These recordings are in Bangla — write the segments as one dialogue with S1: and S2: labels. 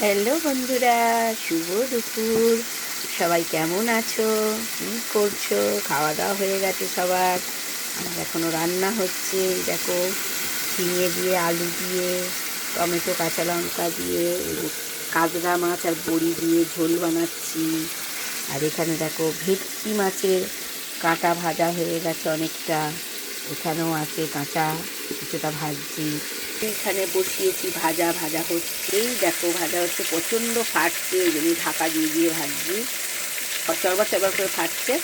S1: হ্যালো বন্ধুরা, শুভ দুপুর। সবাই কেমন আছো? কী করছ? খাওয়া দাওয়া হয়ে গেছে সবার। আমার এখনও রান্না হচ্ছে দেখো, ঝিঙে দিয়ে, আলু দিয়ে, টমেটো, কাঁচা লঙ্কা দিয়ে কাজরা মাছ আর বড়ি দিয়ে ঝোল বানাচ্ছি। আর এখানে দেখো, ভেটকি মাছের কাঁটা ভাজা হয়ে গেছে অনেকটা। এখানেও আছে কাঁচা, কিছুটা ভাজছি। এখানে বসিয়েছি, ভাজা ভাজা হচ্ছেই দেখো, ভাজা হচ্ছে প্রচণ্ড ফাটছে ওই জন্য ঢাকা দিয়ে দিয়ে ভাজছি। চরবার চরবার করে ফাটছে।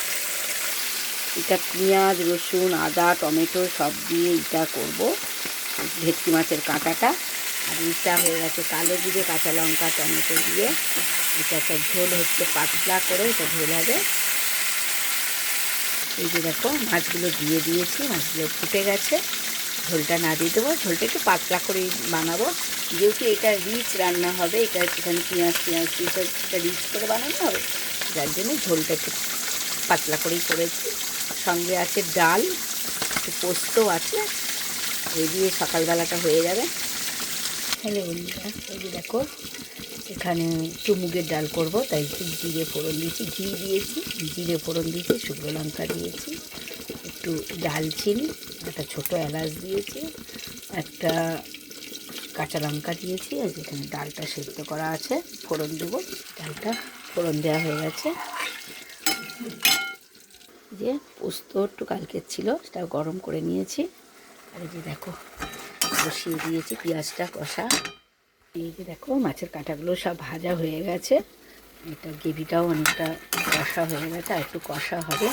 S1: এটা পেঁয়াজ, রসুন, আদা, টমেটো সব দিয়ে এটা করব। ভেটকি মাছের কাঁটাটা। আর এটা হয়ে গেছে কালো জিরে, কাঁচা লঙ্কা, টমেটো দিয়ে। এটা একটা ঝোল হচ্ছে, পাতলা করে এটা ঝোল হবে। এই যে দেখো, মাছগুলো দিয়ে দিয়েছি, মাছগুলো ফুটে গেছে। ঝোলটা না দিয়ে দেবো। ঝোলটা একটু পাতলা করেই বানাবো। যেহেতু এটা রিচ রান্না হবে, এটা একটুখানি পেঁয়াজ পেঁয়াজ সব এটা রিচ করে বানানো হবে, যার জন্য ঝোলটা একটু পাতলা করেই করেছি। সঙ্গে আছে ডাল, একটু পোস্ত আছে, এই দিয়ে সকালবেলাটা হয়ে যাবে। হ্যালো বন্ধুরা, এই দেখো, এখানে একটু মুগের ডাল করব, তাই একটু জিরে ফোড়ন দিয়েছি, ঘি দিয়েছি, জিরে ফোড়ন দিয়েছি, শুকনো লঙ্কা দিয়েছি। একটু ডালচিনি, একটা ছোটো এলাচ দিয়েছি, একটা কাঁচা লঙ্কা দিয়েছি, আর যেখানে ডালটা সেদ্ধ করা আছে, ফোড়ন দেবো। ডালটা ফোড়ন দেওয়া হয়ে গেছে। যে পোস্ত একটু কালকের ছিল, সেটা গরম করে নিয়েছি। আর যে দেখো, বসিয়ে দিয়েছি পেঁয়াজটা কষা। এই যে দেখো, মাছের কাঁটাগুলো সব ভাজা হয়ে গেছে। এটা গ্রেভিটাও অনেকটা কষা হয়ে গেছে, আর একটু কষা হবে।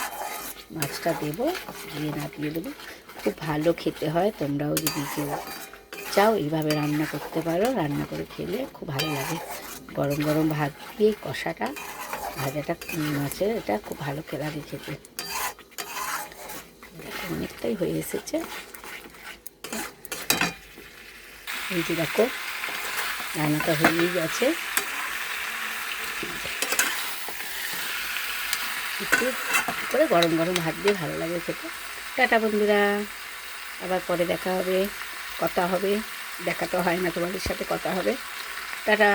S1: মাছটা দেবো, দিয়ে নাপিয়ে দেবো। খুব ভালো খেতে হয়, তোমরাও যদি কেউ চাও এইভাবে রান্না করতে পারো, রান্না করে খেলে খুব ভালো লাগে। গরম গরম ভাত দিয়ে কষাটা, ভাজাটা মাছের, এটা খুব ভালো লাগে খেতে। অনেকটাই হয়ে এসেছে। এই যে দেখো, রান্নাটা হয়েই গেছে। একটু করে গরম গরম ভাত দিয়ে ভালো লাগে খেতে। টাটা বন্ধুরা, আবার পরে দেখা হবে, কথা হবে, দেখা তো হয় না তোমাদের সাথে, কথা হবে। টাটা।